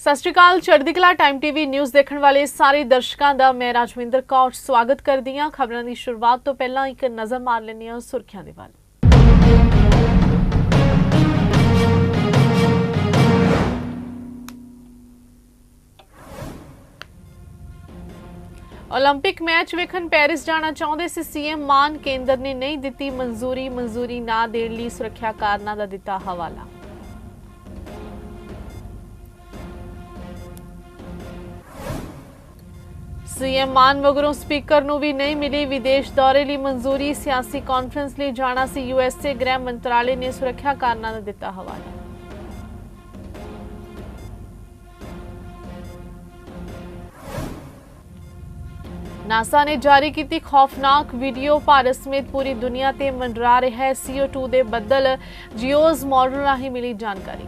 ਸਤਿ ਸ਼੍ਰੀ ਅਕਾਲ ਚੜ੍ਹਦੀ ਕਲਾ ਟਾਈਮ ਟੀਵੀ ਨਿਊਜ਼ ਦੇਖਣ ਵਾਲੇ ਸਾਰੇ ਦਰਸ਼ਕਾਂ ਦਾ ਮੈਂ ਰਾਜਵਿੰਦਰ ਕੌਰ ਸਵਾਗਤ ਕਰਦੀ ਹਾਂ ਖਬਰਾਂ ਦੀ ਸ਼ੁਰੂਆਤ ਤੋਂ ਪਹਿਲਾਂ ਇੱਕ ਨਜ਼ਰ ਮਾਰ ਲੈਂਦੇ ਹਾਂ ਸੁਰਖੀਆਂ ਦੇ ਵੱਲ 올림픽 ਮੈਚ ਵੇਖਣ ਪੈਰਿਸ ਜਾਣਾ ਚਾਹੁੰਦੇ ਸੀ ਸੀਐਮ ਮਾਨ ਕੇਂਦਰ ਨੇ ਨਹੀਂ ਦਿੱਤੀ ਮਨਜ਼ੂਰੀ ਮਨਜ਼ੂਰੀ ਨਾ ਦੇਣ ਲਈ ਸੁਰੱਖਿਆ ਕਾਰਨਾਂ ਦਾ ਦਿੱਤਾ ਹਵਾਲਾ ਸੀਐਮ ਮਾਨ ਮਗਰੋਂ ਸਪੀਕਰ ਨੂੰ ਵੀ ਨਹੀਂ ਮਿਲੀ ਵਿਦੇਸ਼ ਦੌਰੇ ਲਈ ਮਨਜ਼ੂਰੀ। ਸਿਆਸੀ ਕਾਨਫਰੰਸ ਲਈ ਜਾਣਾ ਸੀ ਯੂਐਸਏ ਗ੍ਰਹਿ ਮੰਤਰਾਲੇ ਨੇ ਸੁਰੱਖਿਆ ਕਾਰਨਾਂ ਦਾ ਦਿੱਤਾ ਹਵਾਲਾ। ਨਾਸਾ ਨੇ ਜਾਰੀ ਕੀਤੀ ਖੌਫਨਾਕ ਵੀਡੀਓ। ਭਾਰਤ ਸਮੇਤ ਪੂਰੀ ਦੁਨੀਆ ਤੇ ਮੰਡਰਾ ਰਿਹਾ ਹੈ। CO2 ਦੇ ਬੱਦਲ ਜੀਓਜ਼ ਮਾਡਲ ਰਾਹੀਂ ਮਿਲੀ ਜਾਣਕਾਰੀ।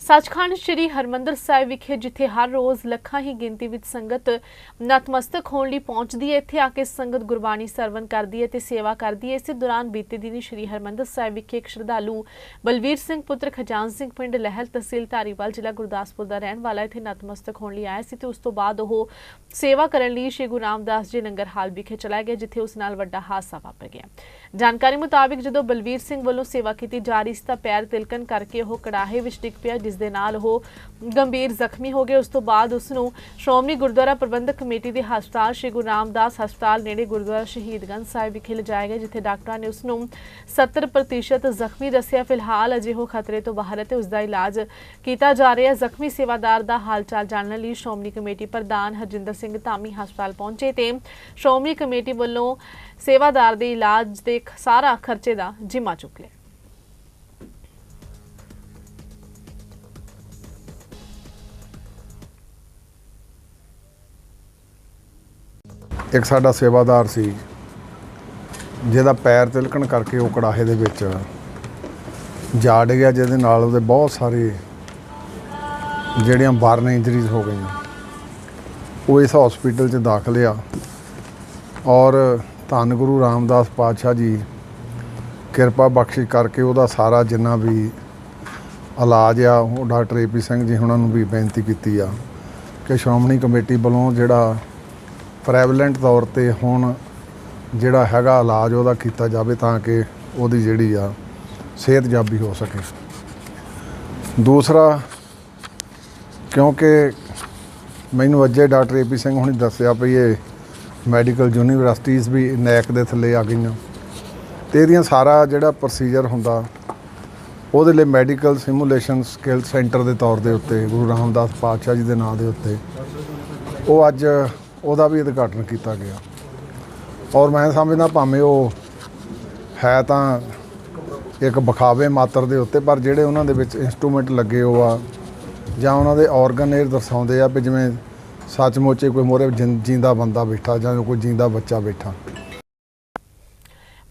ਸੱਚਖੰਡ ਸ੍ਰੀ ਹਰਮੰਦਰ ਸਾਹਿਬ ਵਿਖੇ, ਜਿੱਥੇ ਹਰ ਰੋਜ਼ ਲੱਖਾਂ ਹੀ ਗਿਣਤੀ ਵਿੱਚ ਸੰਗਤ ਨਤਮਸਤਕ ਹੋਣ ਲਈ ਪਹੁੰਚਦੀ ਹੈ, ਇੱਥੇ ਆ ਕੇ ਸੰਗਤ ਗੁਰਬਾਣੀ ਸਰਵਨ ਕਰਦੀ ਹੈ ਤੇ ਸੇਵਾ ਕਰਦੀ ਹੈ। ਇਸੇ ਦੌਰਾਨ ਬੀਤੇ ਦਿਨੀ ਸ੍ਰੀ ਹਰਮੰਦਰ ਸਾਹਿਬ ਵਿਖੇ ਇੱਕ ਸ਼ਰਧਾਲੂ ਬਲਵੀਰ ਸਿੰਘ ਪੁੱਤਰ ਖਜਾਨ ਸਿੰਘ ਪਿੰਡ ਲਹਿਲ ਤਹਿਸੀਲ ਧਾਰੀਵਾਲ, ਜ਼ਿਲ੍ਹਾ ਗੁਰਦਾਸਪੁਰ ਦਾ ਰਹਿਣ ਵਾਲਾ, ਇੱਥੇ ਨਤਮਸਤਕ ਹੋਣ ਲਈ ਆਇਆ ਸੀ ਤੇ ਉਸ ਤੋਂ ਬਾਅਦ ਉਹ ਸੇਵਾ ਕਰਨ ਲਈ ਸ੍ਰੀ ਗੁਰੂ ਰਾਮਦਾਸ ਜੀ ਲੰਗਰ ਹਾਲ ਵਿਖੇ ਚਲਾ ਗਿਆ, ਜਿੱਥੇ ਉਸ ਨਾਲ ਵੱਡਾ ਹਾਦਸਾ ਵਾਪਰ ਗਿਆ। ਜਾਣਕਾਰੀ ਮੁਤਾਬਿਕ ਜਦੋਂ ਬਲਵੀਰ ਸਿੰਘ ਵੱਲੋਂ ਸੇਵਾ ਕੀਤੀ ਜਾ ਰਹੀ ਸੀ ਤਾਂ ਪੈਰ ਤਿਲਕਣ ਕਰਕੇ ਉਹ ਕੜਾਹੇ ਵਿੱਚ ਡਿੱਗ ਪਿਆ, ਜਿਸ ਦੇ ਨਾਲ ਉਹ ਗੰਭੀਰ ਜ਼ਖਮੀ ਹੋ ਗਏ। ਉਸ ਤੋਂ ਬਾਅਦ ਉਸ ਨੂੰ ਸ਼੍ਰੋਮਣੀ ਗੁਰਦੁਆਰਾ ਪ੍ਰਬੰਧਕ ਕਮੇਟੀ ਦੇ ਹਸਪਤਾਲ, ਸ਼੍ਰੀ ਗੁਰੂ ਰਾਮਦਾਸ ਹਸਪਤਾਲ ਨੇੜੇ ਗੁਰਦੁਆਰਾ ਸ਼ਹੀਦਗੰਜ ਸਾਹਿਬ ਵਿਖੇ ਲਿਜਾਇਆ ਗਿਆ ਜਿੱਥੇ ਡਾਕਟਰਾਂ ਨੇ ਉਸ ਨੂੰ 70% ਜ਼ਖਮੀ ਦੱਸਿਆ। ਫਿਲਹਾਲ ਅਜੇ ਉਹ ਖਤਰੇ ਤੋਂ ਬਾਹਰ ਹੈ ਤੇ ਉਸ ਦਾ ਇਲਾਜ ਕੀਤਾ ਜਾ ਰਿਹਾ ਹੈ। ਜ਼ਖਮੀ ਸੇਵਾਦਾਰ ਦਾ ਹਾਲਚਾਲ ਜਾਣਨ ਲਈ ਸ਼੍ਰੋਮਣੀ ਕਮੇਟੀ ਪ੍ਰਧਾਨ ਹਰਜਿੰਦਰ ਸਿੰਘ ਧਾਮੀ ਹਸਪਤਾਲ ਪਹੁੰਚੇ ਤੇ ਸ਼੍ਰੋਮਣੀ ਕਮੇਟੀ ਵੱਲੋਂ ਸੇਵਾਦਾਰ ਦੇ ਇਲਾਜ ਦੇ ਸਾਰਾ ਖਰਚੇ ਦਾ ਜ਼ਿੰਮਾ ਚੁੱਕ ਲਿਆ। ਇੱਕ ਸਾਡਾ ਸੇਵਾਦਾਰ ਸੀ, ਜਿਹਦਾ ਪੈਰ ਤਿਲਕਣ ਕਰਕੇ ਉਹ ਕੜਾਹੇ ਦੇ ਵਿੱਚ ਜਾੜ ਗਿਆ ਜਿਹਦੇ ਨਾਲ ਉਹਦੇ ਬਹੁਤ ਸਾਰੇ ਜਿਹੜੀਆਂ ਬਰਨ ਇੰਜਰੀਜ਼ ਹੋ ਗਈਆਂ। ਉਹ ਇਸ ਹਸਪੀਟਲ 'ਚ ਦਾਖਲ ਆ ਔਰ ਧੰਨ ਗੁਰੂ ਰਾਮਦਾਸ ਪਾਤਸ਼ਾਹ ਜੀ ਕਿਰਪਾ ਬਖਸ਼ਿਸ਼ ਕਰਕੇ ਉਹਦਾ ਸਾਰਾ ਜਿੰਨਾ ਵੀ ਇਲਾਜ ਆ, ਉਹ ਡਾਕਟਰ ਏਪੀ ਸਿੰਘ ਜੀ ਉਹਨਾਂ ਨੂੰ ਵੀ ਬੇਨਤੀ ਕੀਤੀ ਆ ਕਿ ਸ਼੍ਰੋਮਣੀ ਕਮੇਟੀ ਵੱਲੋਂ ਜਿਹੜਾ ਪ੍ਰੈਵਲੈਂਟ ਤੌਰ ਤੇ ਹੁਣ ਜਿਹੜਾ ਹੈਗਾ ਇਲਾਜ ਉਹਦਾ ਕੀਤਾ ਜਾਵੇ ਤਾਂ ਕਿ ਉਹਦੀ ਜਿਹੜੀ ਆ ਸਿਹਤਯਾਬੀ ਹੋ ਸਕੇ। ਦੂਸਰਾ, ਕਿਉਂਕਿ ਮੈਨੂੰ ਅੱਜੇ ਡਾਕਟਰ ਏਪੀ ਸਿੰਘ ਹੁਣੀ ਦੱਸਿਆ ਵੀ ਇਹ ਮੈਡੀਕਲ ਯੂਨੀਵਰਸਿਟੀਜ਼ ਵੀ ਨੈਕ ਦੇ ਥੱਲੇ ਆ ਗਈਆਂ। ਤੇ ਇਹਦੀਆਂ ਸਾਰਾ ਜਿਹੜਾ ਪ੍ਰੋਸੀਜਰ ਹੁੰਦਾ, ਉਹਦੇ ਲਈ ਮੈਡੀਕਲ ਸਿਮੂਲੇਸ਼ਨ ਸਕਿੱਲ ਸੈਂਟਰ ਦੇ ਤੌਰ ਦੇ ਉੱਤੇ, ਗੁਰੂ ਰਾਮਦਾਸ ਪਾਤਸ਼ਾਹ ਜੀ ਦੇ ਨਾਂ ਦੇ ਉੱਤੇ, ਉਹ ਅੱਜ ਉਹਦਾ ਵੀ ਉਦਘਾਟਨ ਕੀਤਾ ਗਿਆ। ਔਰ ਮੈਂ ਸਮਝਦਾ ਭਾਵੇਂ ਉਹ ਹੈ ਤਾਂ ਇੱਕ ਬਖਾਵੇ ਮਾਤਰ ਦੇ ਉੱਤੇ, ਪਰ ਜਿਹੜੇ ਉਹਨਾਂ ਦੇ ਵਿੱਚ ਇਨਸਟਰੂਮੈਂਟ ਲੱਗੇ ਹੋ ਆ ਜਾਂ ਉਹਨਾਂ ਦੇ ਆਰਗਨ ਇਹ ਦਰਸਾਉਂਦੇ ਆ ਵੀ ਜਿਵੇਂ ਸੱਚਮੁੱਚ ਹੀ ਕੋਈ ਮੋਰੇ ਜਿੰਦਾ ਬੰਦਾ ਬੈਠਾ ਜਾਂ ਕੋਈ ਜਿੰਦਾ ਬੱਚਾ ਬੈਠਾ।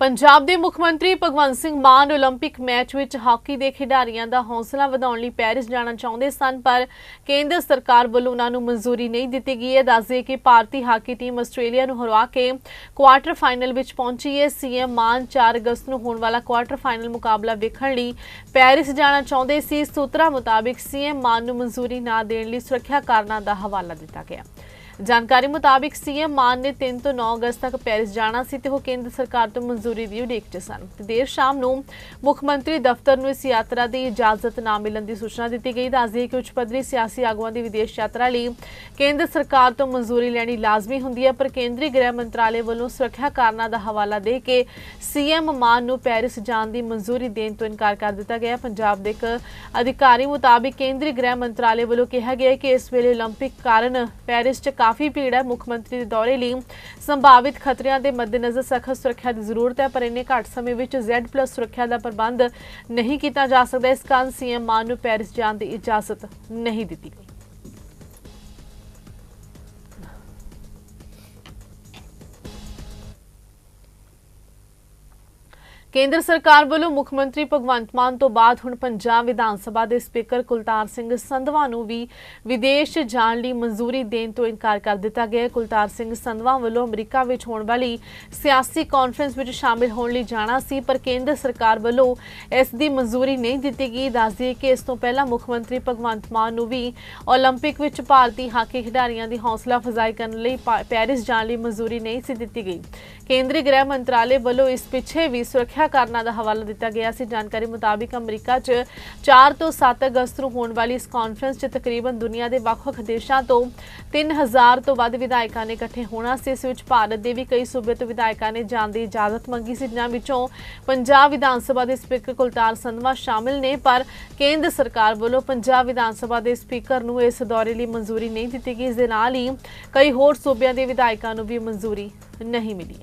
ਪੰਜਾਬ ਦੇ ਮੁੱਖ ਮੰਤਰੀ ਭਗਵੰਤ ਸਿੰਘ ਮਾਨ 올림픽 ਮੈਚ ਵਿੱਚ ਹਾਕੀ ਦੇ ਖਿਡਾਰੀਆਂ ਦਾ ਹੌਸਲਾ ਵਧਾਉਣ ਲਈ ਪੈਰਿਸ ਜਾਣਾ ਚਾਹੁੰਦੇ ਸਨ ਪਰ ਕੇਂਦਰ ਸਰਕਾਰ ਵੱਲੋਂ ਉਹਨਾਂ ਨੂੰ ਮਨਜ਼ੂਰੀ ਨਹੀਂ ਦਿੱਤੀ ਗਈ ਹੈ ਦੱਸਦੇ ਕਿ ਭਾਰਤੀ ਹਾਕੀ ਟੀਮ ਆਸਟ੍ਰੇਲੀਆ ਨੂੰ ਹਰਾ ਕੇ ਕੁਆਰਟਰ ਫਾਈਨਲ ਵਿੱਚ ਪਹੁੰਚੀ ਹੈ ਸੀਐਮ ਮਾਨ 4 ਅਗਸਤ ਨੂੰ ਹੋਣ ਵਾਲਾ ਕੁਆਰਟਰ ਫਾਈਨਲ ਮੁਕਾਬਲਾ ਵੇਖਣ ਲਈ ਪੈਰਿਸ ਜਾਣਾ ਚਾਹੁੰਦੇ ਸੀ ਸੂਤਰਾਂ ਮੁਤਾਬਿਕ ਸੀਐਮ ਮਾਨ ਨੂੰ ਮਨਜ਼ੂਰੀ ਨਾ ਦੇਣ ਲਈ ਸੁਰੱਖਿਆ ਕਾਰਨਾਂ ਦਾ ਹਵਾਲਾ ਦਿੱਤਾ ਗਿਆ ਜਾਣਕਾਰੀ ਮੁਤਾਬਿਕ ਸੀਐਮ ਮਾਨ ਨੇ 3 ਤੋਂ 9 ਅਗਸਤ ਤੱਕ ਪੈਰਿਸ ਜਾਣਾ ਸੀ ਤੇ ਉਹ ਕੇਂਦਰ ਸਰਕਾਰ ਤੋਂ ਮਨਜ਼ੂਰੀ ਦੀ ਉਡੀਕ 'ਚ ਸਨ ਤੇ ਦੇਰ ਸ਼ਾਮ ਨੂੰ ਮੁੱਖ ਮੰਤਰੀ ਦਫ਼ਤਰ ਨੂੰ ਇਸ ਯਾਤਰਾ ਦੀ ਇਜਾਜ਼ਤ ਨਾ ਮਿਲਣ ਦੀ ਸੂਚਨਾ ਦਿੱਤੀ ਗਈ ਦੱਸਦੀ ਹੈ ਕਿ ਉੱਚ ਪੱਧਰੀ ਸਿਆਸੀ ਆਗੂਆਂ ਦੀ ਵਿਦੇਸ਼ ਯਾਤਰਾ ਲਈ ਕੇਂਦਰ ਸਰਕਾਰ ਤੋਂ ਮਨਜ਼ੂਰੀ ਲੈਣੀ ਲਾਜ਼ਮੀ ਹੁੰਦੀ ਹੈ ਪਰ ਕੇਂਦਰੀ ਗ੍ਰਹਿ ਮੰਤਰਾਲੇ ਵੱਲੋਂ ਸੁਰੱਖਿਆ ਕਾਰਨਾਂ ਦਾ ਹਵਾਲਾ ਦੇ ਕੇ ਸੀਐਮ ਮਾਨ ਨੂੰ ਪੈਰਿਸ ਜਾਣ ਦੀ ਮਨਜ਼ੂਰੀ ਦੇਣ ਤੋਂ ਇਨਕਾਰ ਕਰ ਦਿੱਤਾ ਗਿਆ ਪੰਜਾਬ ਦੇ ਇੱਕ ਅਧਿਕਾਰੀ ਮੁਤਾਬਿਕ ਕੇਂਦਰੀ ਗ੍ਰਹਿ ਮੰਤਰਾਲੇ ਵੱਲੋਂ ਕਿਹਾ ਗਿਆ ਹੈ ਕਿ ਇਸ ਵੇਲੇ 올림픽 ਕਾਰਨ ਪੈਰਿਸ 'ਚ ਕਾਫੀ ਭੀੜ ਹੈ ਮੁੱਖ ਮੰਤਰੀ ਦੇ ਦੌਰੇ ਲਈ। ਸੰਭਾਵਿਤ ਖਤਰਿਆਂ ਦੇ ਮੱਦੇਨਜ਼ਰ ਸਖਤ ਸੁਰੱਖਿਆ ਦੀ ਜ਼ਰੂਰਤ ਹੈ, ਪਰ ਇੰਨੇ ਘੱਟ ਸਮੇਂ ਵਿੱਚ Z+ ਸੁਰੱਖਿਆ ਦਾ ਪ੍ਰਬੰਧ ਨਹੀਂ ਕੀਤਾ ਜਾ ਸਕਦਾ। ਇਸ ਕਾਰਨ ਸੀਐਮ ਮਾਨ ਨੂੰ ਪੈਰਿਸ ਜਾਣ ਦੀ ਇਜਾਜ਼ਤ ਨਹੀਂ ਦਿੱਤੀ ਗਈ। ਕੇਂਦਰ ਸਰਕਾਰ ਵੱਲੋਂ ਮੁੱਖ ਮੰਤਰੀ ਭਗਵੰਤ ਮਾਨ ਤੋਂ ਬਾਅਦ ਹੁਣ ਪੰਜਾਬ ਵਿਧਾਨ ਸਭਾ ਦੇ ਸਪੀਕਰ ਕੁਲਤਾਰ ਸਿੰਘ ਸੰਧਵਾ ਨੂੰ ਵੀ ਵਿਦੇਸ਼ ਜਾਣ ਲਈ ਮਨਜ਼ੂਰੀ ਦੇਣ ਤੋਂ ਇਨਕਾਰ ਕਰ ਦਿੱਤਾ ਗਿਆ ਹੈ ਕੁਲਤਾਰ ਸਿੰਘ ਸੰਧਵਾ ਵੱਲੋਂ ਅਮਰੀਕਾ ਵਿੱਚ ਹੋਣ ਵਾਲੀ ਸਿਆਸੀ ਕਾਨਫਰੰਸ ਵਿੱਚ ਸ਼ਾਮਿਲ ਹੋਣ ਲਈ ਜਾਣਾ ਸੀ ਪਰ ਕੇਂਦਰ ਸਰਕਾਰ ਵੱਲੋਂ ਇਸ ਦੀ ਮਨਜ਼ੂਰੀ ਨਹੀਂ ਦਿੱਤੀ ਗਈ ਦੱਸ ਦਈਏ ਕਿ ਇਸ ਤੋਂ ਪਹਿਲਾਂ ਮੁੱਖ ਮੰਤਰੀ ਭਗਵੰਤ ਮਾਨ ਨੂੰ ਵੀ 올림픽 ਵਿੱਚ ਭਾਰਤੀ ਹਾਕੀ ਖਿਡਾਰੀਆਂ ਦੀ ਹੌਸਲਾ ਅਫਜ਼ਾਈ ਕਰਨ ਲਈ ਪਾ- ਪੈਰਿਸ ਜਾਣ ਲਈ ਮਨਜ਼ੂਰੀ ਨਹੀਂ ਸੀ ਦਿੱਤੀ ਗਈ ਕੇਂਦਰੀ ਗ੍ਰਹਿ ਮੰਤਰਾਲੇ ਵੱਲੋਂ ਇਸ ਪਿੱਛੇ ਵੀ ਸੁਰੱਖਿਆ ਕਾਰਨਾਂ ਦਾ ਹਵਾਲਾ ਦਿੱਤਾ ਗਿਆ ਸੀ। ਜਾਣਕਾਰੀ ਮੁਤਾਬਿਕ ਅਮਰੀਕਾ 'ਚ 4 ਤੋਂ 7 ਅਗਸਤ ਨੂੰ ਹੋਣ ਵਾਲੀ ਇਸ ਕਾਨਫਰੰਸ 'ਚ ਤਕਰੀਬਨ ਦੁਨੀਆ ਦੇ ਵੱਖ-ਵੱਖ ਦੇਸ਼ਾਂ ਤੋਂ 3000 ਤੋਂ ਵੱਧ ਵਿਧਾਇਕਾਂ ਨੇ ਇਕੱਠੇ ਹੋਣਾ ਸੀ। ਇਸ ਵਿੱਚ ਭਾਰਤ ਦੇ ਵੀ ਕਈ ਸੂਬੇ ਤੋਂ ਵਿਧਾਇਕਾਂ ਨੇ ਜਾਣ ਦੀ ਇਜਾਜ਼ਤ ਮੰਗੀ ਸੀ, ਜਿਨ੍ਹਾਂ ਵਿੱਚੋਂ ਪੰਜਾਬ ਵਿਧਾਨ ਸਭਾ ਦੇ ਸਪੀਕਰ ਕੁਲਤਾਰ ਸੰਧਵਾ ਸ਼ਾਮਿਲ ਨੇ, ਪਰ ਕੇਂਦਰ ਸਰਕਾਰ ਵੱਲੋਂ ਪੰਜਾਬ ਵਿਧਾਨ ਸਭਾ ਦੇ ਸਪੀਕਰ ਨੂੰ ਇਸ ਦੌਰੇ ਲਈ ਮਨਜ਼ੂਰੀ ਨਹੀਂ ਦਿੱਤੀ ਗਈ। ਇਸ ਦੇ ਨਾਲ ਹੀ ਕਈ ਹੋਰ ਸੂਬਿਆਂ ਦੇ ਵਿਧਾਇਕਾਂ ਨੂੰ ਵੀ ਮਨਜ਼ੂਰੀ ਨਹੀਂ ਮਿਲੀ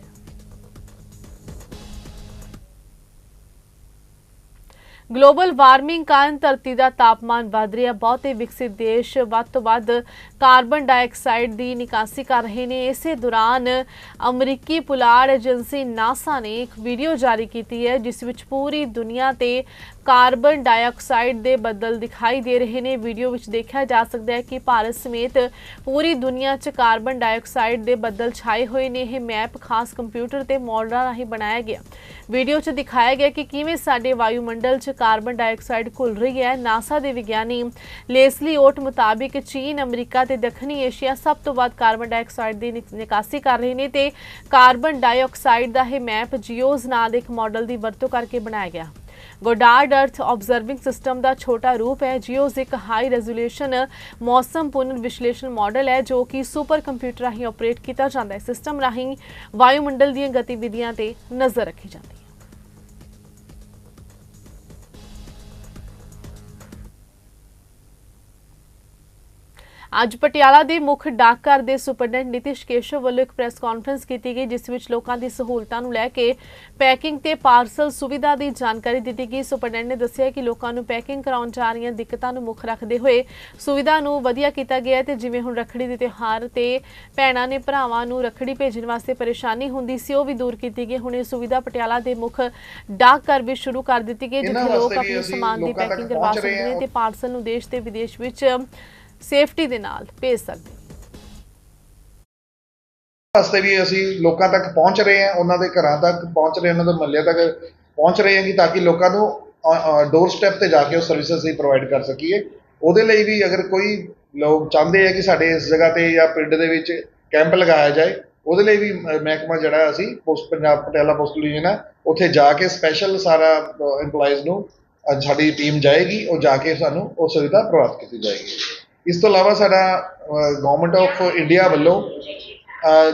ਗਲੋਬਲ ਵਾਰਮਿੰਗ ਕਾਰਨ ਧਰਤੀ ਦਾ ਤਾਪਮਾਨ ਵਧ ਰਿਹਾ, ਬਹੁਤੇ ਵਿਕਸਿਤ ਦੇਸ਼ ਵੱਧ ਤੋਂ ਵੱਧ ਕਾਰਬਨ ਡਾਈਆਕਸਾਈਡ ਦੀ ਨਿਕਾਸੀ ਕਰ ਰਹੇ ਨੇ। ਇਸੇ ਦੌਰਾਨ ਅਮਰੀਕੀ ਪੁਲਾੜ ਏਜੰਸੀ ਨਾਸਾ ਨੇ ਇੱਕ ਵੀਡੀਓ ਜਾਰੀ ਕੀਤੀ ਹੈ, ਜਿਸ ਵਿੱਚ ਪੂਰੀ ਦੁਨੀਆ ਤੇ ਕਾਰਬਨ ਡਾਈਆਕਸਾਈਡ ਦੇ ਬੱਦਲ ਦਿਖਾਈ ਦੇ ਰਹੇ ਨੇ। ਵੀਡੀਓ ਵਿੱਚ ਦੇਖਿਆ ਜਾ ਸਕਦਾ ਹੈ ਕਿ ਭਾਰਤ ਸਮੇਤ ਪੂਰੀ ਦੁਨੀਆ 'ਚ ਕਾਰਬਨ ਡਾਈਆਕਸਾਈਡ ਦੇ ਬੱਦਲ ਛਾਏ ਹੋਏ ਨੇ। ਇਹ ਮੈਪ ਖਾਸ ਕੰਪਿਊਟਰ ਤੇ ਮਾਡਲਾਂ ਰਾਹੀਂ ਬਣਾਇਆ ਗਿਆ। ਵੀਡੀਓ 'ਚ ਦਿਖਾਇਆ ਗਿਆ ਕਿ ਕਿਵੇਂ ਸਾਡੇ ਵਾਯੂਮੰਡਲ 'ਚ ਕਾਰਬਨ ਡਾਈਆਕਸਾਈਡ ਘੁਲ ਰਹੀ ਹੈ। ਨਾਸਾ ਦੇ ਵਿਗਿਆਨੀ ਲੇਸਲੀ ਓਟ ਮੁਤਾਬਿਕ ਚੀਨ, ਅਮਰੀਕਾ ਤੇ ਦੱਖਣੀ ਏਸ਼ੀਆ ਸਭ ਤੋਂ ਵੱਧ ਕਾਰਬਨ ਡਾਈਆਕਸਾਈਡ ਦੀ ਨਿਕ- ਨਿਕਾਸੀ ਕਰ ਰਹੇ ਨੇ ਤੇ ਕਾਰਬਨ ਡਾਈਆਕਸਾਈਡ ਦਾ ਇਹ ਮੈਪ ਜੀਓਜ਼ ਨਾਂ ਦੇ ਇੱਕ ਮਾਡਲ ਦੀ ਵਰਤੋਂ ਕਰਕੇ ਬਣਾਇਆ ਗਿਆ। ਗੋਡਾਰਡ ਅਰਥ ਆਬਜ਼ਰਵਿੰਗ ਸਿਸਟਮ ਦਾ ਛੋਟਾ ਰੂਪ ਹੈ ਜੀਓਜ਼ ਇੱਕ ਹਾਈ ਰੈਜ਼ੋਲੂਸ਼ਨ ਮੌਸਮ ਪੁਨਰ ਵਿਸ਼ਲੇਸ਼ਣ ਮਾਡਲ ਹੈ, ਜੋ ਕਿ ਸੁਪਰ ਕੰਪਿਊਟਰ ਰਾਹੀਂ ਆਪਰੇਟ ਕੀਤਾ ਜਾਂਦਾ ਹੈ। ਸਿਸਟਮ ਰਾਹੀਂ ਵਾਯੂਮੰਡਲ ਦੀਆਂ ਗਤੀਵਿਧੀਆਂ ਤੇ ਨਜ਼ਰ ਰੱਖੀ ਜਾਂਦੀ ਹੈ। ਅੱਜ ਪਟਿਆਲਾ ਦੇ ਮੁੱਖ ਡਾਕਘਰ ਦੇ ਸੁਪਰਡੈਂਟ ਨਿਤਿਸ਼ ਕੇਸ਼ਵ ਵੱਲੋਂ ਇੱਕ ਪ੍ਰੈਸ ਕਾਨਫਰੰਸ ਕੀਤੀ ਗਈ ਜਿਸ ਵਿੱਚ ਲੋਕਾਂ ਦੀ ਸਹੂਲਤਾਂ ਨੂੰ ਲੈ ਕੇ ਪੈਕਿੰਗ ਤੇ ਪਾਰਸਲ ਸੁਵਿਧਾ ਦੀ ਜਾਣਕਾਰੀ ਦਿੱਤੀ ਗਈ ਸੁਪਰਡੈਂਟ ਨੇ ਦੱਸਿਆ ਕਿ ਲੋਕਾਂ ਨੂੰ ਪੈਕਿੰਗ ਕਰਾਉਣ ਜਾ ਰਹੀਆਂ ਦਿੱਕਤਾਂ ਨੂੰ ਮੁੱਖ ਰੱਖਦੇ ਹੋਏ ਸੁਵਿਧਾ ਨੂੰ ਵਧੀਆ ਕੀਤਾ ਗਿਆ ਹੈ ਤੇ ਜਿਵੇਂ ਹੁਣ ਰੱਖੜੀ ਦੇ ਤਿਉਹਾਰ ਤੇ ਭੈਣਾਂ ਨੇ ਭਰਾਵਾਂ ਨੂੰ ਰੱਖੜੀ ਭੇਜਣ ਵਾਸਤੇ ਪਰੇਸ਼ਾਨੀ ਹੁੰਦੀ ਸੀ ਉਹ ਵੀ ਦੂਰ ਕੀਤੀ ਗਈ ਹੁਣ ਇਹ ਸੁਵਿਧਾ ਪਟਿਆਲਾ ਦੇ ਮੁੱਖ ਡਾਕਘਰ ਵਿੱਚ ਸ਼ੁਰੂ ਕਰ ਦਿੱਤੀ ਗਈ ਜਿੱਥੇ ਲੋਕ ਆਪਣੇ ਸਮਾਨ ਦੀ ਪੈਕਿੰਗ ਕਰਵਾ ਸਕਦੇ ਨੇ। ਤੇ ਪਾਰਸਲ ਨੂੰ ਦੇਸ਼ ਤੇ ਵਿਦੇਸ਼ ਵਿੱਚ ਸੇਫਟੀ ਦੇ ਨਾਲ ਭੇਜ ਸਕਦੇ ਨੇ ਵਾਸਤੇ ਵੀ ਅਸੀਂ ਲੋਕਾਂ ਤੱਕ ਪਹੁੰਚ ਰਹੇ ਹਾਂ, ਉਹਨਾਂ ਦੇ ਘਰਾਂ ਤੱਕ ਪਹੁੰਚ ਰਹੇ ਉਹਨਾਂ ਦੇ ਮਹੱਲੇ ਤੱਕ ਪਹੁੰਚ ਰਹੇ ਹਾਂ ਕਿ ਤਾਂ ਕਿ ਲੋਕਾਂ ਨੂੰ ਡੋਰ ਸਟੈਪ ਤੇ ਜਾ ਕੇ ਉਹ ਸਰਵਿਸਿਜ਼ ਅਸੀਂ ਪ੍ਰੋਵਾਈਡ ਕਰ ਸਕੀਏ। ਉਹਦੇ ਲਈ ਵੀ ਅਗਰ ਕੋਈ ਲੋਕ ਚਾਹੁੰਦੇ ਆ ਕਿ ਸਾਡੇ ਇਸ ਜਗ੍ਹਾ ਤੇ ਜਾਂ ਪਿੰਡ ਦੇ ਵਿੱਚ ਕੈਂਪ ਲਗਾਇਆ ਜਾਏ, ਉਹਦੇ ਲਈ ਵੀ ਮਹਿਕਮਾ ਜਿਹੜਾ ਅਸੀਂ post Punjab Patiala postal union ਆ, ਉੱਥੇ ਜਾ ਕੇ ਸਪੈਸ਼ਲ ਸਾਰਾ EMPLOYEES ਨੂੰ ਸਾਡੀ ਟੀਮ ਜਾਏਗੀ, ਉਹ ਜਾ ਕੇ ਸਾਨੂੰ ਉਹ ਸੁਵਿਧਾ ਪ੍ਰਦਾਨ ਕੀਤੀ ਜਾਏਗੀ। ਇਸ ਤੋਂ ਇਲਾਵਾ ਸਾਡਾ ਗਵਰਨਮੈਂਟ ਆਫ ਇੰਡੀਆ ਵੱਲੋਂ